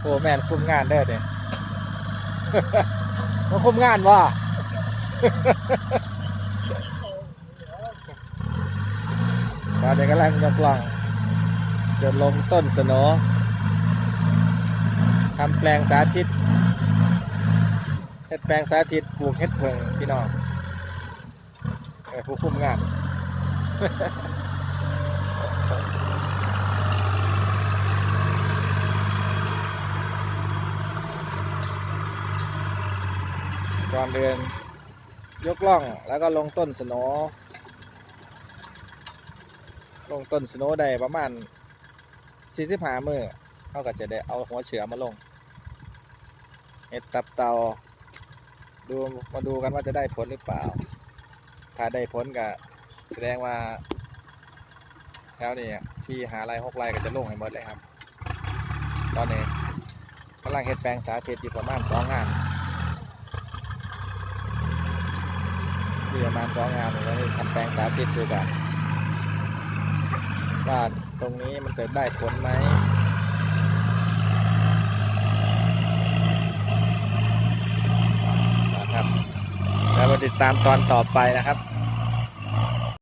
โอ้แม่นคุมงานเด้อเนี่ยมันคุมงานวะตอนนี้กำลังยกล่องจนลงต้นสโหนทำแปลงสาธิตเฮ็ดแปลงสาธิตปลูกเฮ็ดเพิงพี่น้องเออผู้คุมงาน ก่อนเดิน ยกล่องแล้วก็ลงต้นสโหนลงต้นสโหนได้ประมาณ45มือเขาก็จะได้เอาหัวเฉือมาลงเห็ดตับเตาดูมาดูกันว่าจะได้ผลหรือเปล่า ถ้าได้ผลก็แสดงว่าแล้วนี่ที่หาไรหกไรก็จะลงให้หมดเลยครับ ตอนนี้กำลังเห็ดแปลงสาธิตอยู่ประมาณสองงาน มีประมาณสองงานแล้วนี่ทำแปลงสาธิตดูกันว่าตรงนี้มันจะได้ผลไหมนะครับ แล้วมาติดตามตอนต่อไปนะครับ